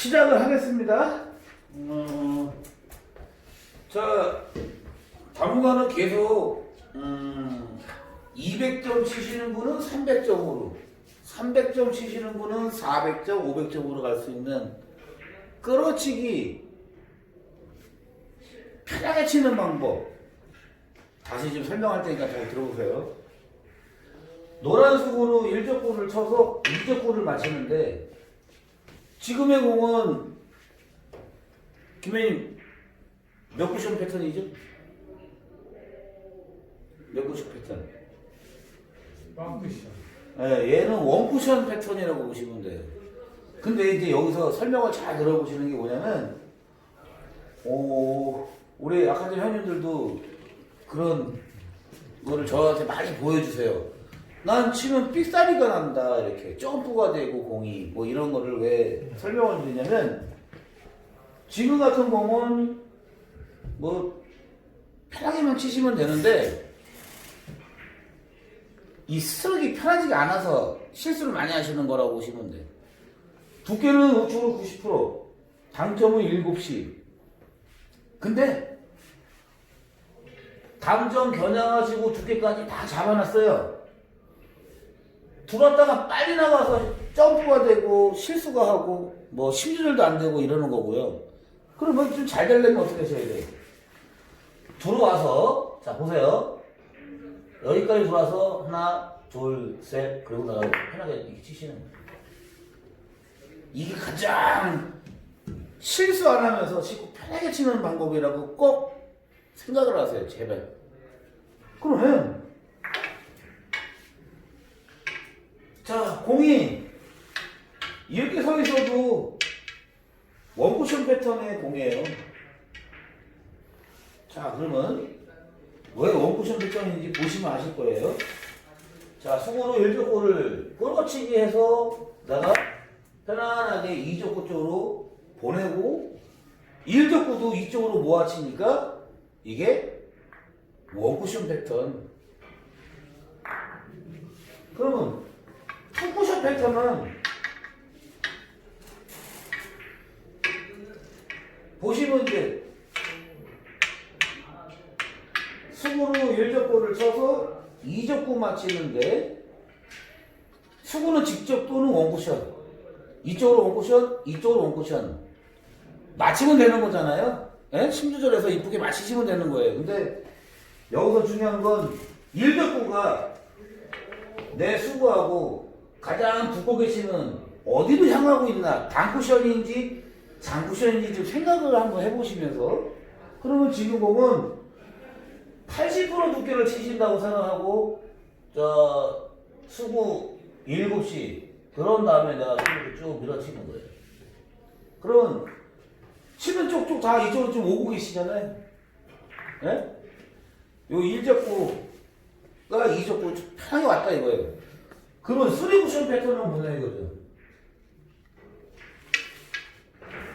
시작을 하겠습니다. 음, 자, 당분간은 계속 음, 200점 치시는 분은 300점으로, 300점 치시는 분은 400점, 500점으로 갈 수 있는 끌어치기 편하게 치는 방법 다시 좀 설명할 테니까 잘 들어보세요. 노란 수구로 1적구를 쳐서 2적구를 맞히는데 지금의 공은 김혜님 몇 쿠션 패턴이죠? 몇 쿠션 패턴? 빵크션. 예, 얘는 원 쿠션 패턴이라고 보시면 돼요. 근데 이제 여기서 설명을 잘 들어보시는 게 뭐냐면, 오, 우리 아카데미 회원님들도 그런 거를 저한테 많이 보여주세요. 난 치면 삑사리가 난다, 이렇게. 점프가 되고, 공이. 뭐 이런 거를 왜 설명을 드리냐면, 지금 같은 공은 뭐, 편하게만 치시면 되는데, 이 스트로크가 편하지가 않아서 실수를 많이 하시는 거라고 보시면 돼. 두께는 우측으로 90%, 당점은 7시. 근데 당점 겨냥하시고 두께까지 다 잡아놨어요. 들어왔다가 빨리 나가서 점프가 되고 실수가 하고 뭐 심리절도 안 되고 이러는 거고요. 그러면 좀잘 되려면 어떻게 하셔야 돼요? 들어와서 자 보세요. 여기까지 들어와서 하나, 둘, 셋, 그리고 나가고 편하게 이렇게 치시는 거예요. 이게 가장 실수 안 하면서 치고 편하게 치는 방법이라고 꼭 생각을 하세요, 제발. 그러면 자 공이 이렇게 서 있어도 원쿠션 패턴의 공이에요. 자 그러면 왜 원쿠션 패턴인지 보시면 아실 거예요. 자, 수고로 일족구를 끌어치기 해서 내가 편안하게 이족구 쪽으로 보내고 일족구도 이쪽으로 모아치니까 이게 원쿠션 패턴. 그러면 투쿠션 패턴은 보시면 이제 수구로 일적구를 쳐서 이적구 맞히는데 수구는 직접 또는 원쿠션 이쪽으로 원쿠션 이쪽으로 원쿠션 맞히면 되는 거잖아요 예? 심조절해서 이쁘게 맞히시면 되는 거예요 근데 여기서 중요한 건 일적구가 내 수구하고 가장 붙고 계시는 어디로 향하고 있나 단쿠션인지 장쿠션인지 좀 생각을 한번 해보시면서 그러면 지금 공은 80% 두께를 치신다고 생각하고 저 수구 7시 그런 다음에 내가 수구를 쭉 밀어치는 거예요. 그러면 치는 쪽쪽 다 이쪽으로 좀 오고 계시잖아요. 예? 요 일적구가 이적구 편하게 왔다 이거예요. 그러면 쓰리 쿠션 패턴은 뭐냐 이거죠.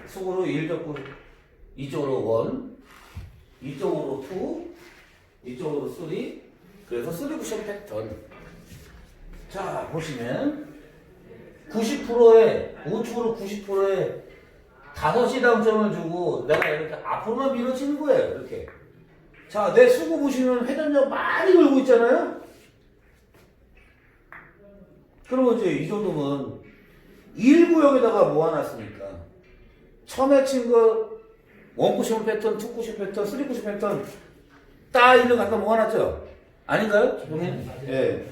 수구로 일적구 이쪽으로 원, 이쪽으로 투, 이쪽으로 쓰리. 그래서 쓰리 쿠션 패턴. 자 보시면 90%에 우측으로 90%에 5시 당점을 주고 내가 이렇게 앞으로만 밀어치는 거예요 이렇게. 자 내 수구 보시면 회전력 많이 걸고 있잖아요 그러면 이제 이 정도면 1구역에다가 모아놨으니까 처음에 친거 원쿠션 패턴, 투쿠션 패턴, 쓰리쿠션 패턴 거 갖다 모아놨죠? 아닌가요? 예.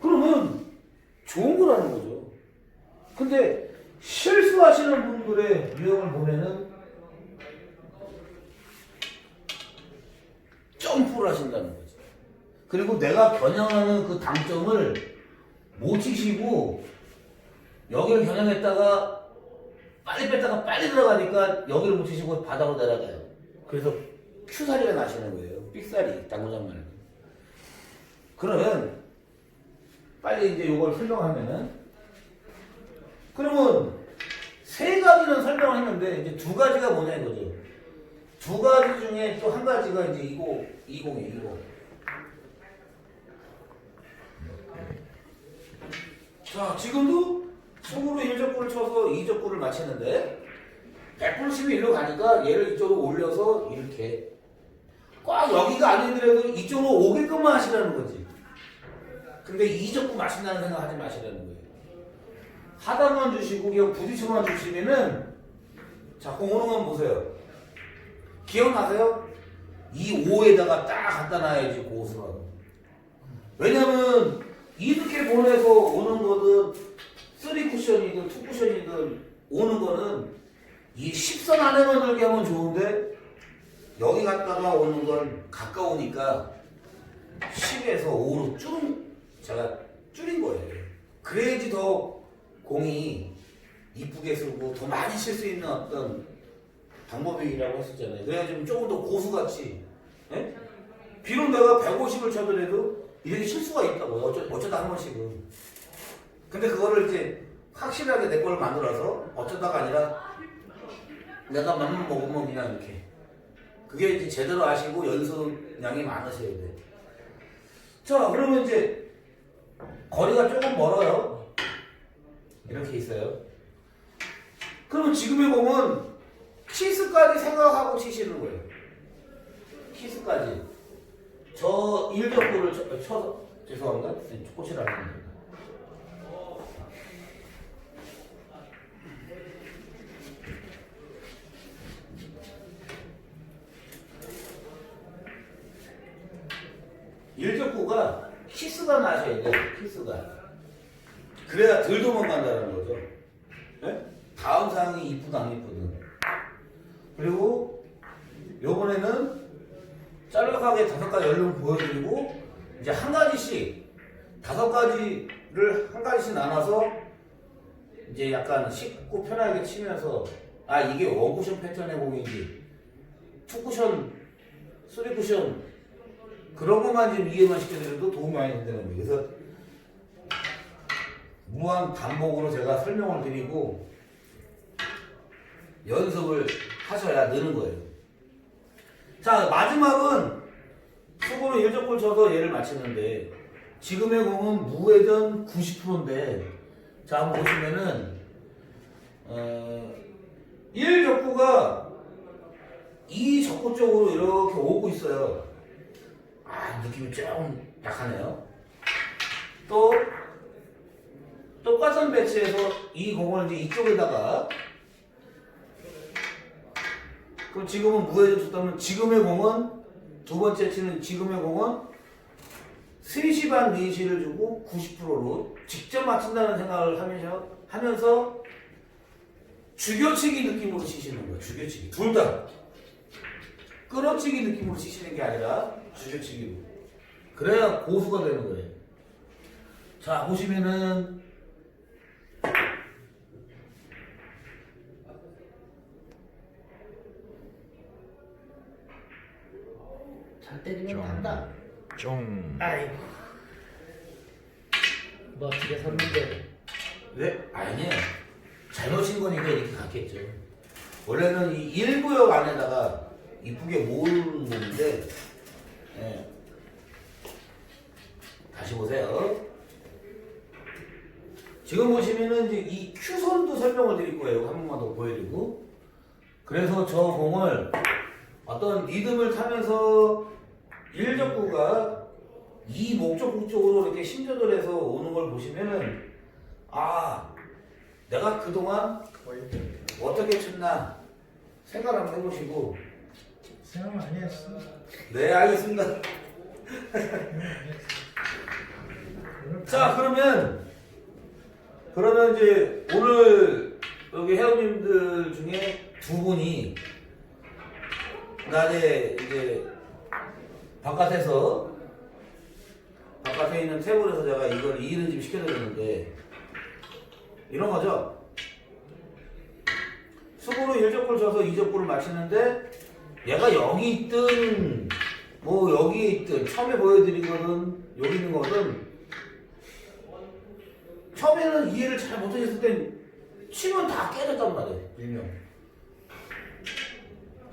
그러면 좋은 거라는 거죠. 근데 실수하시는 분들의 유형을 보면은 점프를 하신다는 거죠. 그리고 내가 겨냥하는 그 당점을 못 치시고 여기를 겨냥했다가 빨리 뺐다가 빨리 들어가니까 여기를 못 치시고 바닥으로 내려가요. 그래서 큐사리가 나시는 거예요. 삑사리, 당구장 말고. 그러면 빨리 이제 이걸 설명하면은 그러면 세 가지는 설명을 했는데 이제 두 가지가 뭐냐 이거죠. 두 가지 중에 또 한 가지가 이제 이거 이공이 이거. 자 지금도 속으로 1적구를 쳐서 2적구를 맞히는데 180이 일로 가니까 얘를 이쪽으로 올려서 이렇게 꽉 여기가 아니더라도 이쪽으로 오게끔만 하시라는 거지. 근데 2적구 맞힌다는 생각 하지 마시라는 거예요. 하단만 주시고 그냥 부딪혀만 주시면은 자, 공 오는 건 보세요. 기억나세요? 이 5에다가 딱 갖다 놔야지 고스란. 왜냐면 이렇게 보내서 오는 거든 3 쿠션이든 2 쿠션이든 오는 거는 이 10선 안에만 들게 하면 좋은데 여기 갔다가 오는 건 가까우니까 10에서 5로 줄 제가 줄인 거예요. 그래야지 더 공이 이쁘게 쓰고 더 많이 칠 수 있는 어떤 방법이라고 했었잖아요. 그래야지 조금 더 고수같이. 예? 비록 내가 150을 쳐더라도 이렇게 실수가 있다고요. 어쩌, 어쩌다 한 번씩은. 근데 그거를 이제 확실하게 내 걸 만들어서 어쩌다가 아니라 내가 맘만 먹으면 그냥 이렇게. 그게 이제 제대로 아시고 연습량이 많으셔야 돼. 자, 그러면 이제 거리가 조금 멀어요. 이렇게 있어요. 그러면 지금의 공은 키스까지 생각하고 치시는 거예요. 키스까지. 저 1적구를 쳐, 쳐서 죄송합니다. 안 했는데. 일적구가 키스가 나셔야 돼요. 키스가. 그래야 덜 도망간다는 거죠. 네? 다음 상황이 이쁘든 안 이쁘든. 그리고 요번에는 짤막하게 다섯 가지 연령 보여드리고 이제 한 가지씩 다섯 가지를 한 가지씩 나눠서 이제 약간 쉽고 편하게 치면서 아 이게 원쿠션 패턴의 공인지 투쿠션, 쓰리쿠션 그런 것만 좀 이해만 시켜드려도 도움이 많이 된다는 거예요. 그래서 무한 반복으로 제가 설명을 드리고 연습을 하셔야 느는 거예요. 자, 마지막은 속으로 1적골 쳐서 얘를 맞히는데 지금의 공은 무회전 90%인데 자, 한번 보시면은 어, 1적구가 이 적구 쪽으로 이렇게 오고 있어요. 아, 느낌이 조금 약하네요. 또 똑같은 배치에서 이 공을 이제 이쪽에다가 그럼 지금은 무회전 쳤다면 지금의 공은 두 번째 치는 지금의 공은 3시 반 4시를 주고 90%로 직접 맞춘다는 생각을 하면서 하면서 죽여치기 느낌으로 치시는 거예요. 죽여치기 둘 다. 끌어치기 느낌으로 치시는 게 아니라 죽여치기로. 그래야 고수가 되는 거예요. 자 보시면은 잘 때리면 간다. 쫑. 아이고 멋지게 섰는데 왜? 아니에요. 잘못 친 거니까 이렇게 갔겠죠. 원래는 이 1구역 안에다가 이쁘게 모으는 건데, 예. 다시 보세요. 지금 보시면은 이제 이 큐선도 설명을 드릴 거예요. 한 번만 더 보여드리고. 그래서 저 공을 어떤 리듬을 타면서 1적구가 이 목적구 쪽으로 이렇게 심조절 해서 오는 걸 보시면은 아 내가 그동안 어떻게 쳤나 생각 한번 해보시고. 생각 많이 했어. 네 알겠습니다. 자 그러면 그러면 이제 오늘 여기 회원님들 중에 두 분이 낮에 이제 바깥에서 바깥에 있는 테이블에서 제가 이걸 이의를 좀 시켜드렸는데 이런 거죠. 수구로 1적구를 쳐서 2적구를 맞히는데 얘가 여기 있든 뭐 여기에 있든 처음에 보여드린 거는 여기 있는 거는 처음에는 이해를 잘 못하셨을 땐 치면 다 깨졌단 말이에요. 일명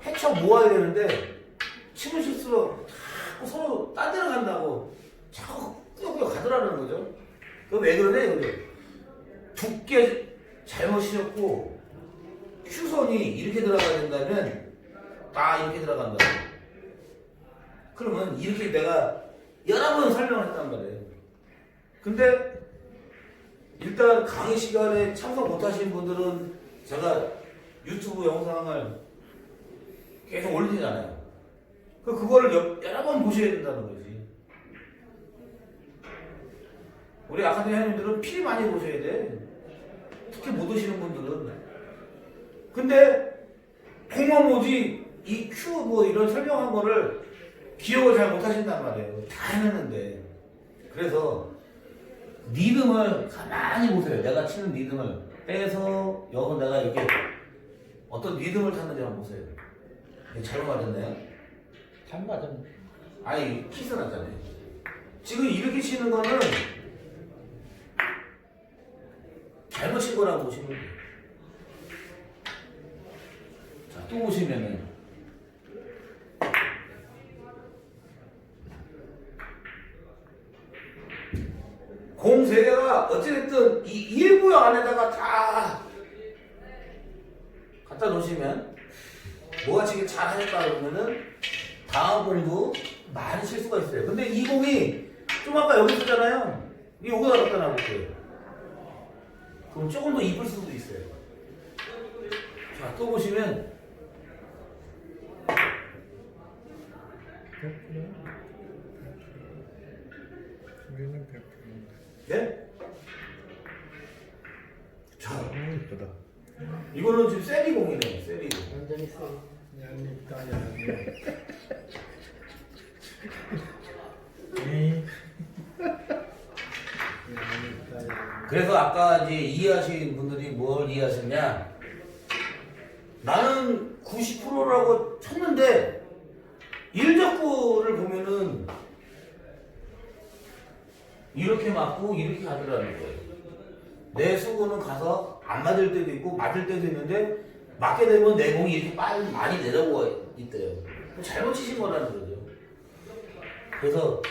해쳐 모아야 되는데 치면 실수로 자꾸 서로 딴 데로 간다고 자꾸 꾸역꾸역 가더라는 거죠. 그럼 왜 그러냐 이거죠. 두께 잘못 치셨고 큐선이 이렇게 들어가야 된다면 딱 이렇게 들어간다. 그러면 이렇게 내가 여러 번 설명을 했단 말이에요. 근데 일단 강의 시간에 참석 못하신 분들은 제가 유튜브 영상을 계속 올리잖아요. 그 그거를 여, 여러 번 보셔야 된다는 거지. 우리 아카데미 회원님들은 필히 많이 보셔야 돼. 특히 못 오시는 분들은. 근데 뭐지 이큐뭐 이런 설명한 거를 기억을 잘 못하신단 말이에요. 다 해냈는데. 그래서 리듬을 가만히 보세요. 내가 치는 리듬을 빼서 여기 내가 이렇게 어떤 리듬을 타는지 한번 보세요. 이게 잘못 맞았네요. 잘 맞았네. 아니 키스 났잖아요. 지금 이렇게 치는 거는 잘못 친 거라고 보시면 돼요. 자, 또 보시면은 공세 개가 어찌됐든 이 일부역 안에다가 다 갖다 놓으시면 뭐가 지금 잘 하셨다 그러면은 다음 공도 많이 칠 수가 있어요. 근데 이 공이 좀 아까 여기 있었잖아요. 이 여기다 갖다 놔볼게요. 그럼 조금 더 이쁠 수도 있어요. 자, 또 보시면 우리는 100%인데. 네? 자, 아, 이쁘다. 이거는 지금 세리 공이네요. 세리 공. 완전히 쎄. 얄밉다, 얄미워. 에이. 그래서 아까 이제 이해하신 분들이 뭘 이해하셨냐? 나는 90%라고 쳤는데 일적구를 보면은 이렇게 맞고 이렇게 가더라는 거예요. 내 수구는 가서 안 맞을 때도 있고 맞을 때도 있는데 맞게 되면 내 공이 이렇게 빨리 많이 내려오가 있대요. 잘못 치신 거라는 거죠. 그래서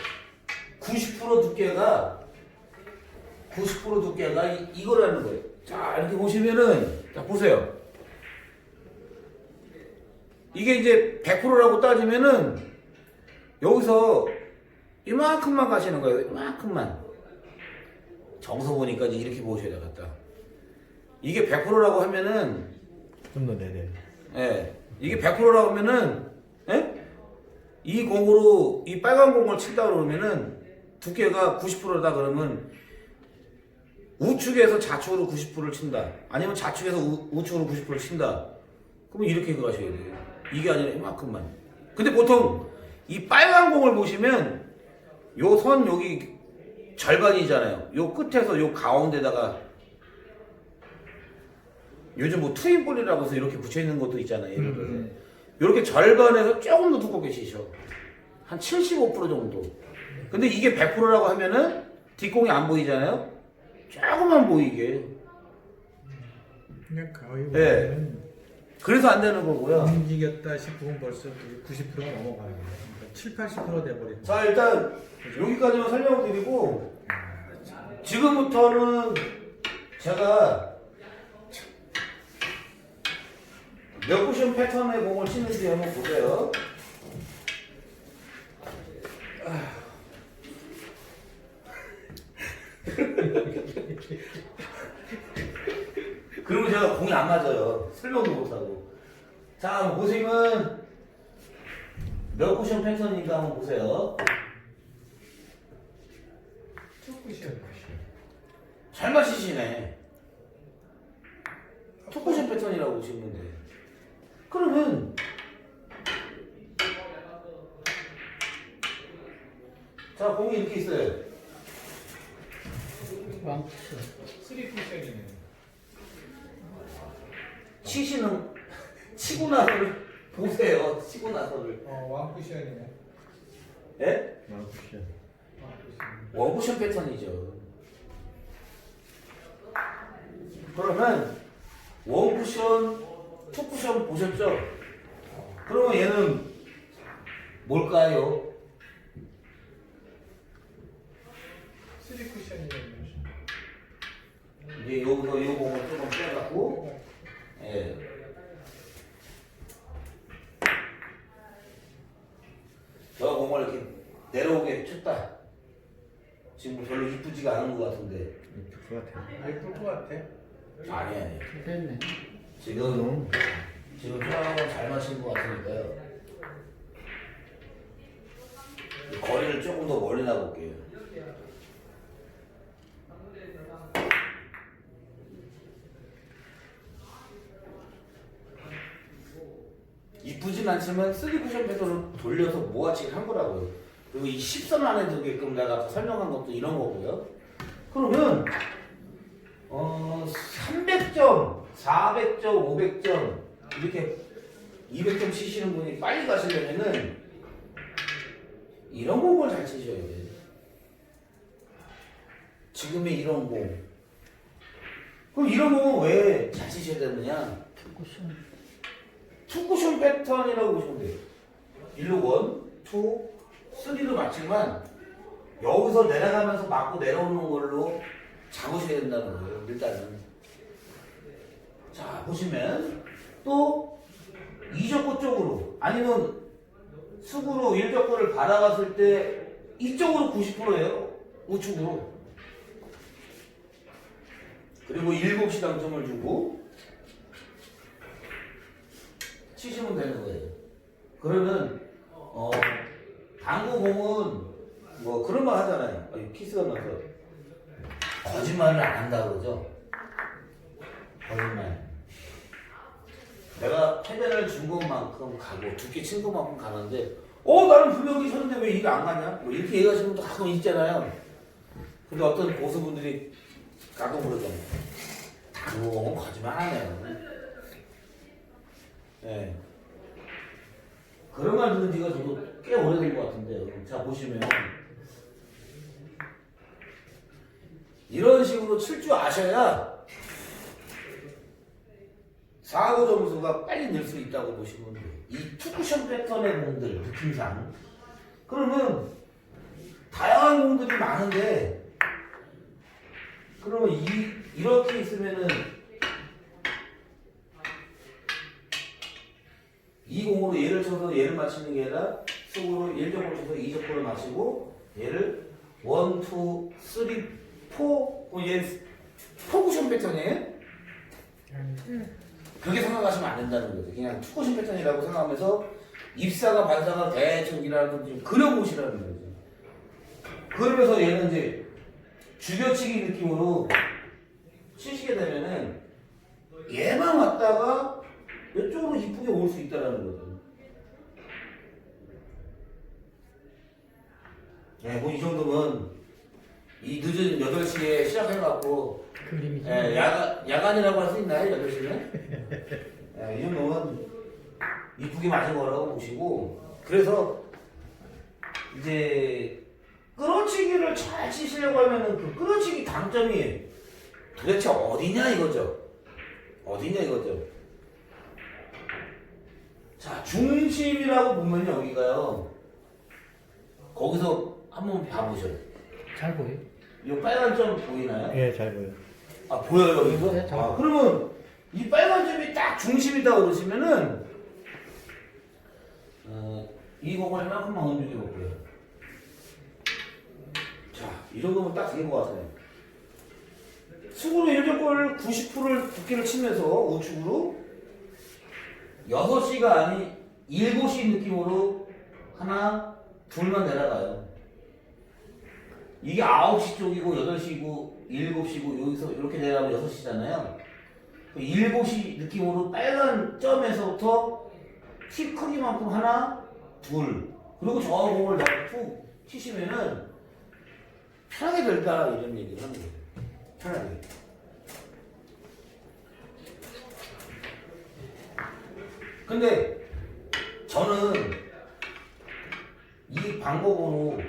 90% 두께가 90% 두께가 이, 이거라는 거예요. 자, 이렇게 보시면은, 자, 보세요. 이게 이제 100%라고 따지면은, 여기서 이만큼만 가시는 거예요. 이만큼만. 정서 보니까 이렇게 보셔야 되겠다. 이게 100%라고 하면은, 좀 더 내려. 예, 이게 100%라고 하면은, 예? 이 공으로, 이 빨간 공을 친다 그러면은, 두께가 90%다 그러면, 우측에서 좌측으로 90%를 친다. 아니면 좌측에서 우, 우측으로 90%를 친다. 그러면 이렇게 가셔야 돼요. 이게 아니라 이만큼만. 근데 보통 이 빨간 공을 보시면 요 선 여기 절반이잖아요. 요 끝에서 요 가운데다가 요즘 뭐 트윈볼이라고 해서 이렇게 붙여 있는 것도 있잖아요. 예를 들어서. 이렇게 절반에서 조금 더 두껍게 치셔. 한 75% 정도. 근데 이게 100%라고 하면은 뒷공이 안 보이잖아요. 조금만 보이게. 그냥 거의 네. 보면은 그래서 안 되는 거고요. 움직였다 싶으면 벌써 90%가 넘어가요. 그러니까 7, 80% 돼버리고. 자 일단 여기까지만 설명을 드리고 지금부터는 제가 몇 쿠션 패턴의 공을 치는지 한번 보세요. 그러면 제가 공이 안 맞아요. 설명도 못하고. 자, 보시면 몇 쿠션 패턴인가 한번 보세요. 잘 맞히시네. 투쿠션 패턴이라고 보시면 돼. 그러면 자 공이 이렇게 있어요. 왕쿠션. 치시는 치고 나서를 보세요. 치고 나서를. 어, 왕쿠션이네. 예? 왕쿠션. 원쿠션 패턴이죠. 그러면 원쿠션, 투쿠션 보셨죠? 그러면 얘는 뭘까요? 이제 여기서 이 공을 조금 빼갖고 예. 저 공을 이렇게 내려오게 쳤다. 지금 별로 이쁘지가 않은 것 같은데 그거 같아요. 예쁠 것 같아. 아니 아니 됐네. 지금 지금 초랑은 잘 마신 것 같으니까요. 거리를 조금 더 멀리 나볼게요. 이쁘진 않지만 3쿠션 패턴을 돌려서 모아치기 한 거라고요. 그리고 이 10선 안에 들게끔 내가 설명한 것도 이런 거고요. 그러면 어 300점, 400점, 500점 이렇게 200점 치시는 분이 빨리 가시려면은 이런 공을 잘 치셔야 돼요. 지금의 이런 공. 그럼 이런 공은 왜 잘 치셔야 되느냐? 쿠션. 투쿠션 패턴이라고 보시면 돼요. 1로 1, 2, 3로 맞지만 여기서 내려가면서 맞고 내려오는 걸로 잡으셔야 된다는 거예요. 일단은. 자, 보시면 또 이적구 쪽으로 아니면 수구로 일적구를 받아갔을 때 이쪽으로 90%예요. 우측으로. 그리고 7시 당점을 주고 치시면 되는 거예요. 그러면 어 당구 공은 뭐 그런 말 하잖아요. 키스가 나서 거짓말을 안 한다 그러죠. 거짓말. 내가 패배를 준 것만큼 가고 두께 친 것만큼 가는데 어 나는 분명히 쳤는데 왜 이게 안 가냐? 뭐 이렇게 얘기하시는 분도 가끔 있잖아요. 근데 어떤 고수분들이 가끔 그러잖아요. 당구 공은 거짓말 안 해요. 예. 그런 말 듣는 지가 저도 꽤 오래된 것 같은데, 자, 보시면. 이런 식으로 칠 줄 아셔야 사고 점수가 빨리 늘 수 있다고 보시면 돼요. 이 투쿠션 패턴의 공들, 느낌상. 그러면 다양한 공들이 많은데, 그러면 이, 이렇게 있으면은 이 공으로 얘를 쳐서 얘를 맞히는 게 아니라 속으로 1적으로 쳐서 2적으로 맞히고 얘를 1, 2, 3, 4, 어, 얘 포쿠션 패턴이에요? 그렇게 생각하시면 안 된다는 거죠. 그냥 투쿠션 패턴이라고 생각하면서 입사가 반사가 대충 일하는 좀 그려보시라는 거죠. 그러면서 얘는 이제 죽여치기 느낌으로 치시게 되면은 얘만 왔다가 이쪽으로 이쁘게 올 수 있다라는 거죠. 네, 뭐 이 정도면 이 늦은 8시에 시작해갖고 그림이 예, 야간, 야간이라고 할 수 있나요? 8시는? 예, 이 정도면 이쁘게 맞은 거라고 보시고 그래서 이제 끌어치기를 잘 치시려고 하면은 그 끌어치기 당점이 도대체 어디냐 이거죠. 어디냐 이거죠. 자, 중심이라고 보면 여기가요. 거기서 한번 봐보셔요. 잘 보여. 이 빨간 점 보이나요? 예, 잘 보여. 아 보여요 여기서? 네, 잘 아, 그러면 이 빨간 점이 딱 중심이다 그러시면은 어, 이 공을 하나만 움직여 볼게요. 자, 이 정도면 딱 된 것 같아요. 수구로 1점골 90%를 두께를 치면서 우측으로 6시가 아니 7시 느낌으로 하나 둘만 내려가요. 이게 9시 쪽이고 8시고 7시고 여기서 이렇게 내려가면 6시잖아요. 7시 느낌으로 빨간 점에서부터 키 크기만큼 하나, 둘. 그리고 저 공을 툭 치시면은 편하게 될까 이런 얘기를 거예요. 편하게. 근데 저는 이 방법으로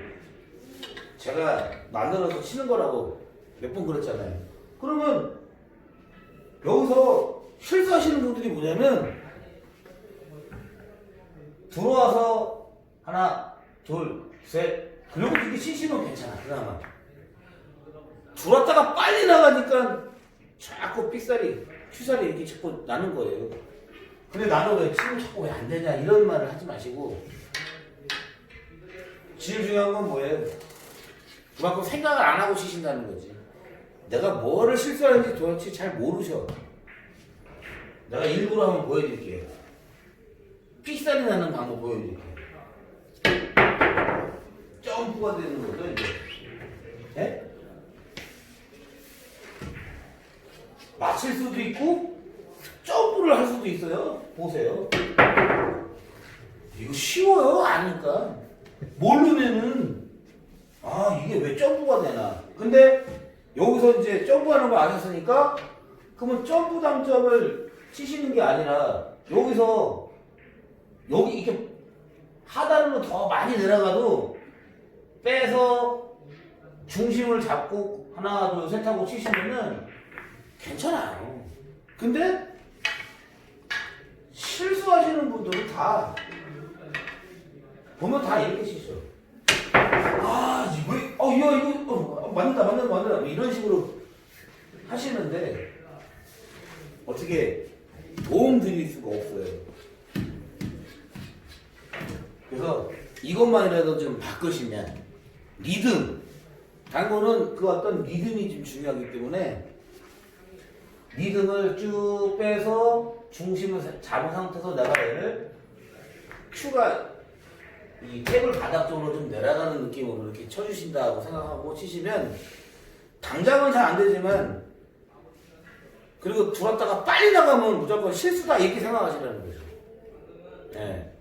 제가 만들어서 치는 거라고 몇 번 그랬잖아요. 그러면 여기서 실수하시는 분들이 뭐냐면 들어와서 하나, 둘, 셋 그리고 그렇게 치시면 괜찮아. 그나마 들어왔다가 빨리 나가니까 자꾸 삑사리, 휘살이 이렇게 자꾸 나는 거예요. 근데 나는 왜 지금 자꾸 왜 안 되냐 이런 말을 하지 마시고 제일 중요한 건 뭐예요? 그만큼 생각을 안 하고 치신다는 거지. 내가 뭐를 실수하는지 도대체 잘 모르셔. 내가 일부러 한번 보여드릴게요. 삑살이 나는 방법 보여드릴게요. 점프가 되는 거죠, 이제. 예? 맞힐 수도 있고, 점프를 할 수도 있어요. 보세요. 이거 쉬워요? 아니까. 모르면은, 아, 이게 왜 점프가 되나. 근데, 여기서 이제 점프하는 거 아셨으니까, 그러면 점프 당점을 치시는 게 아니라, 여기서, 여기 이렇게 하단으로 더 많이 내려가도, 빼서 중심을 잡고 하나, 둘, 셋 하고 치시면은 괜찮아요. 근데 실수하시는 분들은 다 보면 다 이렇게 치죠. 아, 이거, 어, 이거, 이거, 어, 맞는다, 맞는다, 맞는다. 뭐 이런 식으로 하시는데 어떻게 도움 드릴 수가 없어요. 그래서 이것만이라도 좀 바꾸시면 리듬 당구는 그 어떤 리듬이 좀 중요하기 때문에 리듬을 쭉 빼서 중심을 잡은 상태에서 내가 얘를 추가 이 탭을 바닥 쪽으로 좀 내려가는 느낌으로 이렇게 쳐주신다고 생각하고 치시면 당장은 잘 안 되지만 그리고 들었다가 빨리 나가면 무조건 실수다 이렇게 생각하시라는 거죠. 예.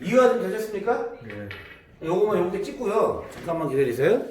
이해가 좀 되셨습니까? 네. 요거만 요렇게 찍고요. 잠깐만 기다리세요.